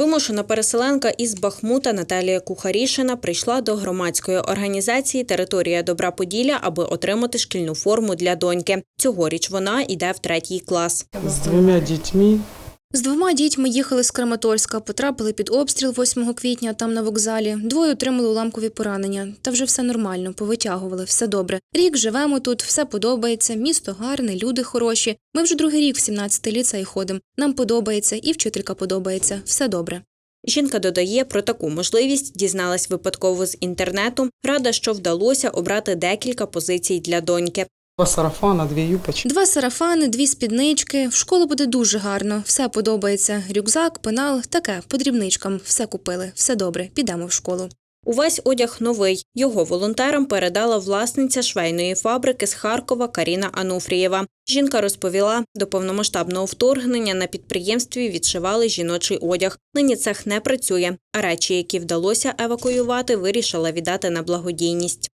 Вимушена переселенка із Бахмута Наталія Кухарішина прийшла до громадської організації Територія Добра Поділля, аби отримати шкільну форму для доньки. Цьогоріч вона йде в третій клас. З двома дітьми З двома дітьми їхали з Краматорська, потрапили під обстріл 8 квітня там на вокзалі. Двоє отримали уламкові поранення. Та вже все нормально, повитягували, все добре. Рік живемо тут, все подобається, місто гарне, люди хороші. Ми вже другий рік в 17-й ліцей ходимо. Нам подобається, і вчителька подобається. Все добре. Жінка додає, про таку можливість дізналась випадково з інтернету. Рада, що вдалося обрати декілька позицій для доньки. Два сарафана, дві юпочки. Два сарафани, дві спіднички. В школу буде дуже гарно, все подобається. Рюкзак, пенал, таке, по дрібничкам. Все купили, все добре, підемо в школу. Увесь одяг новий. Його волонтерам передала власниця швейної фабрики з Харкова Каріна Ануфрієва. Жінка розповіла, до повномасштабного вторгнення на підприємстві відшивали жіночий одяг. Нині цех не працює, а речі, які вдалося евакуювати, вирішила віддати на благодійність.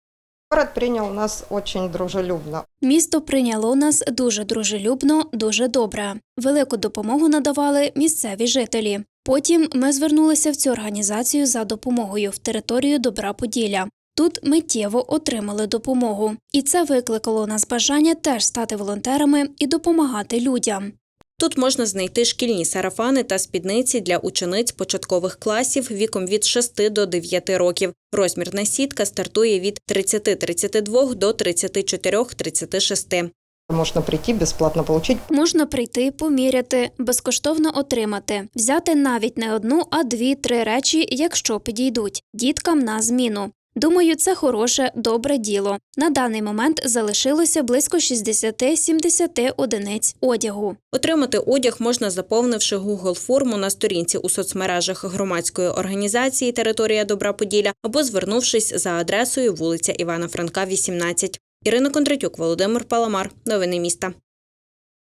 Город принял нас очень дружелюбно. Місто прийняло нас дуже дружелюбно, дуже добре. Велику допомогу надавали місцеві жителі. Потім ми звернулися в цю організацію за допомогою в територію Добра Поділля. Тут миттєво отримали допомогу, і це викликало у нас бажання теж стати волонтерами і допомагати людям. Тут можна знайти шкільні сарафани та спідниці для учениць початкових класів віком від 6 до 9 років. Розмірна сітка стартує від 30-32 до 34-36. Можно прийти, бесплатно получить. Можна прийти, поміряти, безкоштовно отримати, взяти навіть не одну, а дві-три речі, якщо підійдуть, діткам на зміну. Думаю, це хороше, добре діло. На даний момент залишилося близько 60-70 одиниць одягу. Отримати одяг можна, заповнивши Google форму на сторінці у соцмережах громадської організації Територія Добра Поділля або звернувшись за адресою вулиця Івана Франка, 18. Ірина Кондратюк, Володимир Паламар. Новини міста.